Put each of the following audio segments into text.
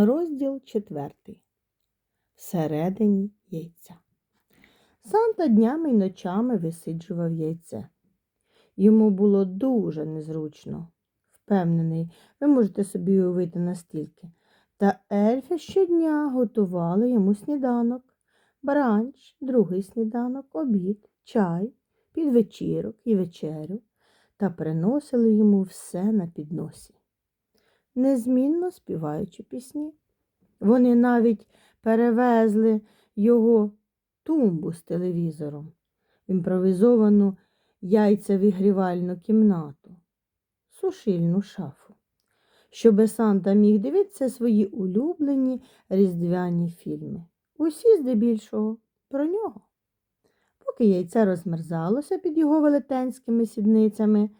Розділ четвертий. Всередині яйця. Санта днями й ночами висиджував яйце. Йому було дуже незручно. Впевнений, ви можете собі уявити настільки. Та ельфи щодня готували йому сніданок, бранч, другий сніданок, обід, чай, підвечірок і вечерю та приносили йому все на підносі незмінно співаючи пісні. Вони навіть перевезли його тумбу з телевізором, імпровізовану яйцевігрівальну кімнату, сушильну шафу, щоби Санта міг дивитися свої улюблені різдвяні фільми. Усі здебільшого про нього. Поки яйце розмерзалося під його велетенськими сідницями,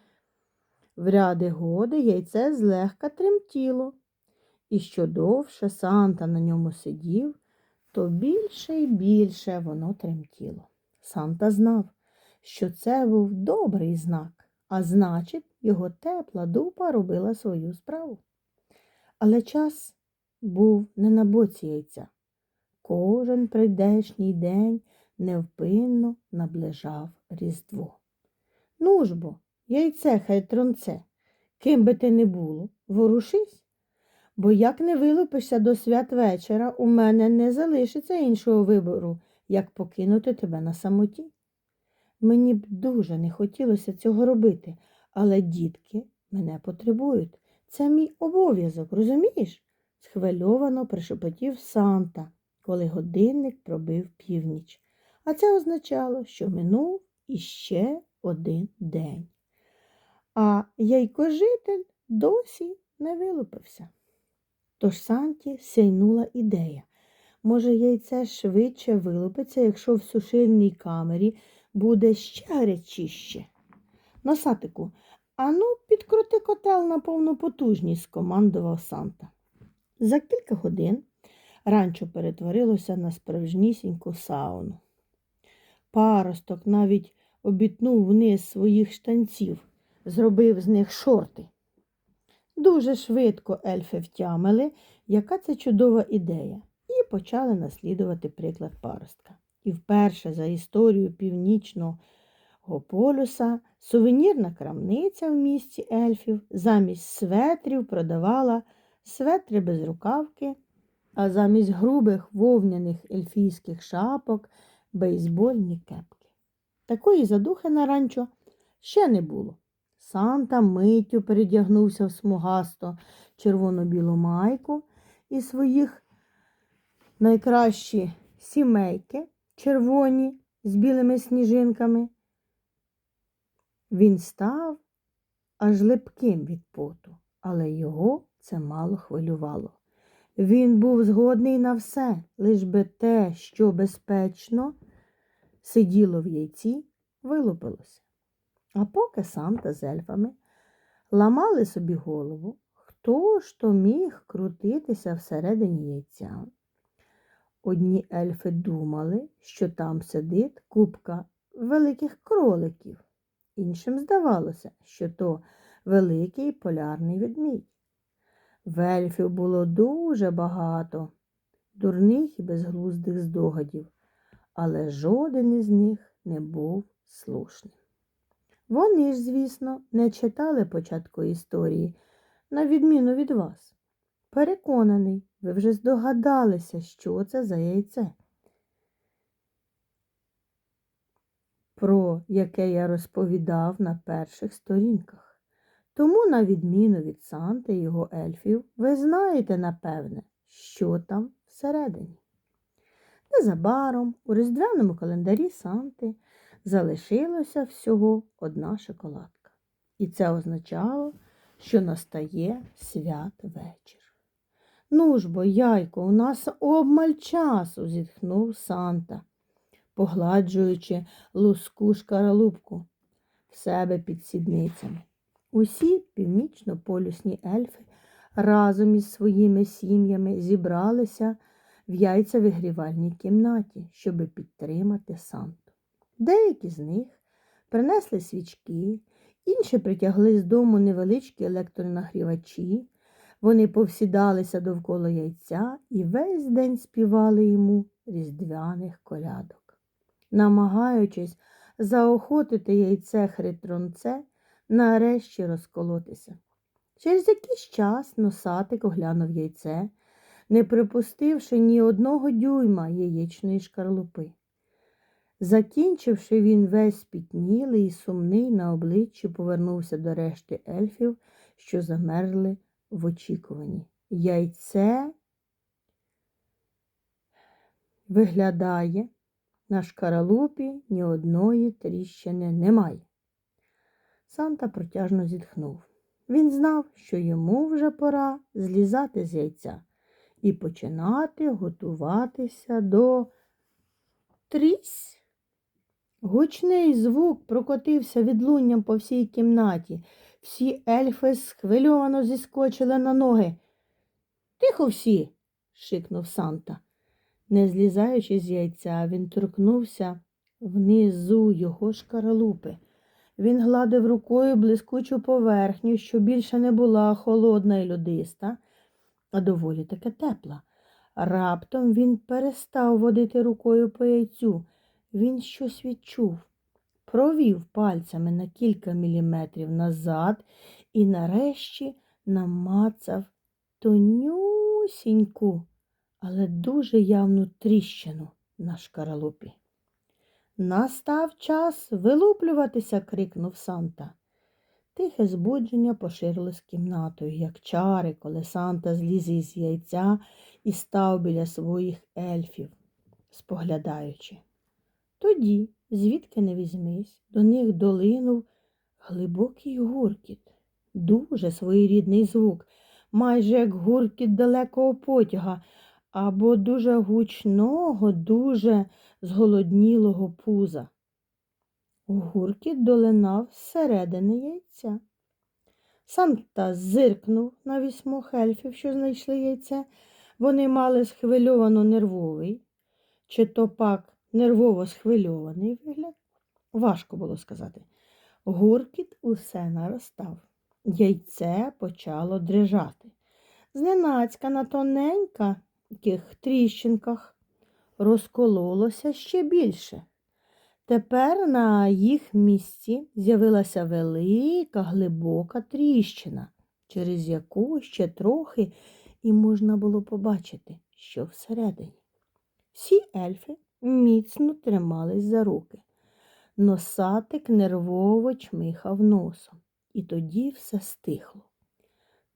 в ряди годи яйце злегка тремтіло, і що довше Санта на ньому сидів, то більше і більше воно тремтіло. Санта знав, що це був добрий знак, а значить, його тепла дупа робила свою справу. Але час був не на боці яйця. Кожен прийдешній день невпинно наближав Різдво. Ну ж бо, яйце хай тронце, ким би ти не було, ворушись, бо як не вилупишся до святвечора, у мене не залишиться іншого вибору, як покинути тебе на самоті. Мені б дуже не хотілося цього робити, але дітки мене потребують. Це мій обов'язок, розумієш? схвильовано пришепотів Санта, коли годинник пробив північ. А це означало, що минув іще один день а яйкожитель досі не вилупився. Тож Санті сяйнула ідея. Може, яйце швидше вилупиться, якщо в сушильній камері буде ще гарячіще. Носатику, ану, підкрути котел на повну потужність, скомандував Санта. За кілька годин ранчо перетворилося на справжнісіньку сауну. Паросток навіть обітнув вниз своїх штанців зробив з них шорти. Дуже швидко ельфи втямили, яка це чудова ідея, і почали наслідувати приклад паростка. І вперше за історію північного полюса сувенірна крамниця в місті ельфів замість светрів продавала светри без рукавки, а замість грубих вовняних ельфійських шапок бейсбольні кепки. Такої задухи на ранчо ще не було. Санта миттю передягнувся в смугасто червоно-білу майку і своїх найкращі сімейки, червоні з білими сніжинками. Він став аж липким від поту, але його це мало хвилювало. Він був згодний на все, лиш би те, що безпечно сиділо в яйці, вилупилося. А поки Санта з ельфами ламали собі голову, хто ж то міг крутитися всередині яйця. Одні ельфи думали, що там сидить купка великих кроликів, іншим здавалося, що то великий полярний ведмідь. В ельфів було дуже багато дурних і безглуздих здогадів, але жоден із них не був слушним. Вони ж, звісно, не читали початку історії, на відміну від вас. Переконаний, ви вже здогадалися, що це за яйце, про яке я розповідав на перших сторінках. Тому, на відміну від Санти і його ельфів, ви знаєте, напевне, що там всередині. Незабаром у різдвяному календарі Санти залишилося всього одна шоколадка. І це означало, що настає святвечір. Ну ж бо, яйко, у нас обмаль часу, зітхнув Санта, погладжуючи луску шкаралупку в себе під сідницями. Усі північно-полюсні ельфи разом із своїми сім'ями зібралися в яйцевигрівальній кімнаті, щоби підтримати Санту. Деякі з них принесли свічки, інші притягли з дому невеличкі електронагрівачі, Вони повсідалися довкола яйця і весь день співали йому різдвяних колядок. Намагаючись заохотити яйце хитронце, нарешті розколотися. Через якийсь час носатик оглянув яйце, не припустивши ні одного дюйма яєчної шкарлупи. Закінчивши, він весь спітнілий і сумний на обличчі повернувся до решти ельфів, що замерзли в очікуванні. Яйце виглядає, на шкаралупі ні одної тріщини немає. Санта протяжно зітхнув. Він знав, що йому вже пора злізати з яйця і починати готуватися до трісь. Гучний звук прокотився відлунням по всій кімнаті. Всі ельфи схвильовано зіскочили на ноги. Тихо всі. шикнув Санта. Не злізаючи з яйця, він торкнувся внизу його шкаралупи. Він гладив рукою блискучу поверхню, що більше не була холодна і льодиста, а доволі таки тепла. Раптом він перестав водити рукою по яйцю. Він щось відчув, провів пальцями на кілька міліметрів назад і нарешті намацав тонюсіньку, але дуже явну тріщину на шкаралупі. Настав час вилуплюватися, крикнув Санта. Тихе збудження поширилось кімнатою, як чари, коли Санта зліз із яйця і став біля своїх ельфів, споглядаючи. Тоді, звідки не візьмись, до них долинув глибокий гуркіт, дуже своєрідний звук, майже як гуркіт далекого потяга, або дуже гучного, дуже зголоднілого пуза. Гуркіт долинав зсередини яйця. Санта зиркнув на вісьмох ельфів, що знайшли яйце. Вони мали схвильовано нервовий, чи то пак нервово схвильований вигляд. Важко було сказати. Гуркіт усе наростав. Яйце почало дрижати. Зненацька на тоненьких тріщинках розкололося ще більше. Тепер на їх місці з'явилася велика глибока тріщина, через яку ще трохи і можна було побачити, що всередині. Всі ельфи міцно тримались за руки. Носатик нервово чмихав носом, і тоді все стихло.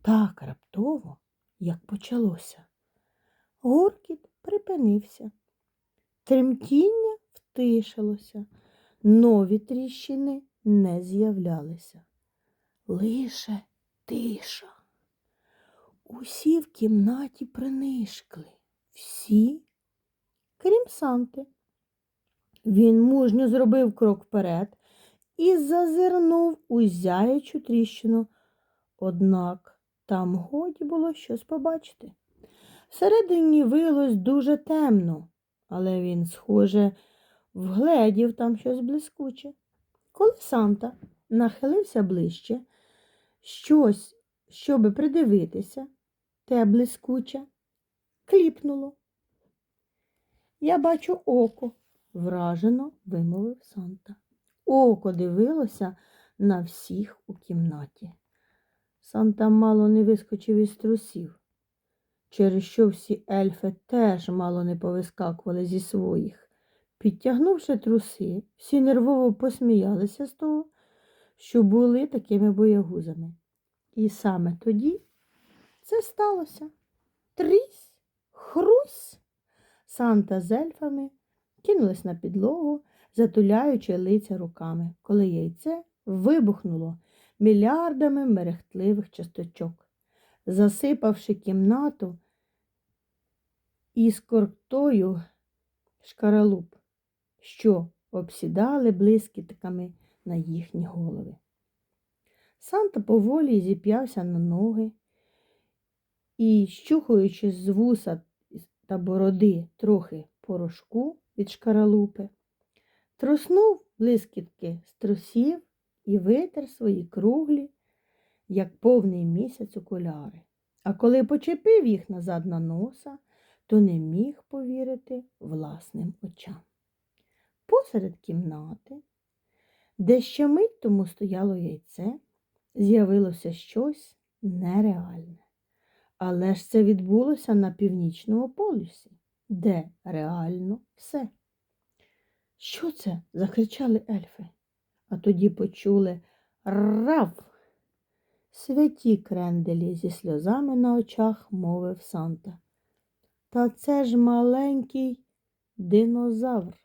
Так раптово, як почалося. Гуркіт припинився. Тремтіння втишилося, нові тріщини не з'являлися. Лише тиша. Усі в кімнаті принишкли, всі, крім Санти. Він мужньо зробив крок вперед і зазирнув у зяючу тріщину, однак там годі було щось побачити. Всередині виявилось дуже темно, але він, схоже, вгледів там щось блискуче. Коли Санта нахилився ближче, щось, щоби придивитися, те блискуче, кліпнуло. Я бачу око, вражено вимовив Санта. Око дивилося на всіх у кімнаті. Санта мало не вискочив із трусів, через що всі ельфи теж мало не повискакували зі своїх. Підтягнувши труси, всі нервово посміялися з того, що були такими боягузами. І саме тоді це сталося. Трісь, хрусь. Санта з ельфами кинулись на підлогу, затуляючи лиця руками, коли яйце вибухнуло мільярдами мерехтливих часточок, засипавши кімнату іскортою шкаралуп, що обсідали блискітками на їхні голови. Санта поволі зіп'явся на ноги і, щухаючи з вуса та бороди трохи порошку від шкаралупи, труснув блискітки з трусів і витер свої круглі, як повний місяць окуляри. А коли почепив їх назад на носа, то не міг повірити власним очам. Посеред кімнати, де ще мить тому стояло яйце, з'явилося щось нереальне. Але ж це відбулося на північному полюсі, де реально все. Що це? закричали ельфи, а тоді почули рав. Святі кренделі зі сльозами на очах мовив Санта. Та це ж маленький динозавр.